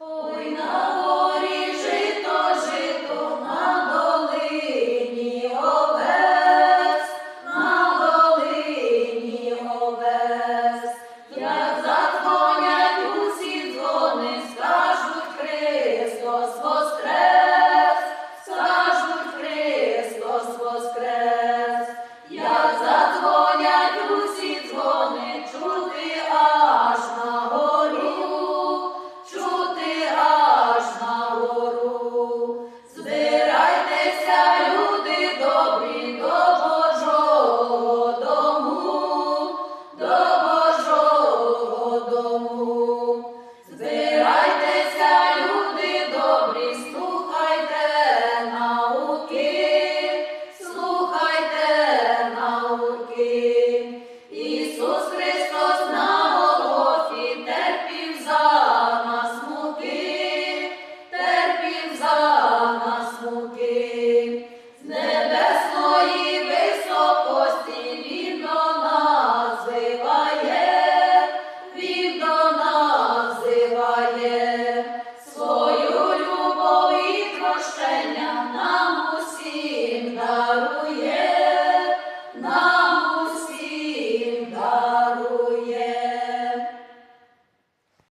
Ой, на жито, жито, на долині овес, на долині овес, як задзвонять усі дзвони, скажуть Христос.